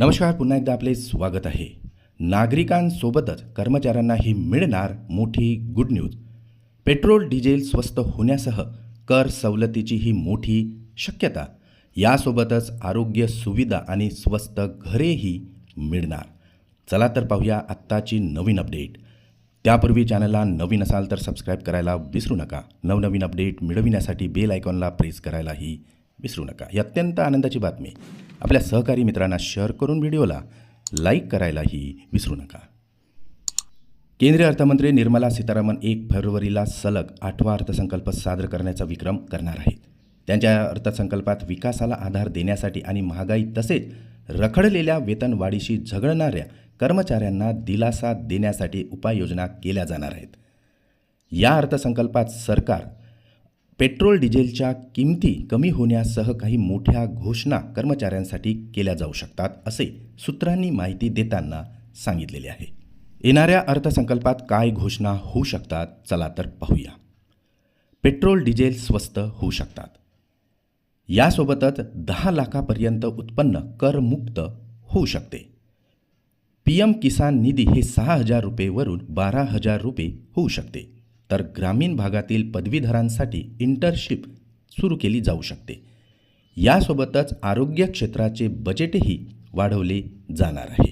नमस्कार पुन्हा एकदा आपले स्वागत आहे. नागरिकांसोबतच कर्मचाऱ्यांनाही मिळणार मोठी गुड न्यूज पेट्रोल डिझेल स्वस्त होण्यासह कर सवलतीची ही मोठी शक्यता. यासोबतच आरोग्य सुविधा आणि स्वस्त घरेही मिळणार. चला तर पाहूया आत्ताची नवीन अपडेट त्यापूर्वी चॅनलला नवीन असाल तर सबस्क्राईब करायला विसरू नका. नवनवीन अपडेट मिळविण्यासाठी बेल आयकॉनला प्रेस करायलाही विसरू नका. ही अत्यंत आनंदाची बातमी आपल्या सहकारी मित्रांना शेअर करून व्हिडिओला लाईक करायलाही विसरू नका. केंद्रीय अर्थमंत्री निर्मला सीतारामन एक फेब्रुवारीला सलग आठवा अर्थसंकल्प सादर करण्याचा विक्रम करणार आहेत. त्यांच्या अर्थसंकल्पात विकासाला आधार देण्यासाठी आणि महागाई तसेच रखडलेल्या वेतनवाढीशी झगडणाऱ्या कर्मचाऱ्यांना दिलासा देण्यासाठी उपाययोजना केल्या जाणार आहेत. या अर्थसंकल्पात सरकार पेट्रोल डिझेलच्या किमती कमी होण्यासह काही मोठ्या घोषणा कर्मचाऱ्यांसाठी केल्या जाऊ शकतात असे सूत्रांनी माहिती देताना सांगितलेले आहे. येणाऱ्या अर्थसंकल्पात काय घोषणा होऊ शकतात चला तर पाहूया. पेट्रोल डिझेल स्वस्त होऊ शकतात. यासोबतच दहा लाखापर्यंत उत्पन्न करमुक्त होऊ शकते. पी एम किसान निधी हे सहा हजार रुपयेवरून बारा हजार रुपये होऊ शकते. तर ग्रामीण भागातील पदवीधरांसाठी इंटर्नशिप सुरू केली जाऊ शकते. यासोबतच आरोग्य क्षेत्राचे बजेटही वाढवले जाणार आहे.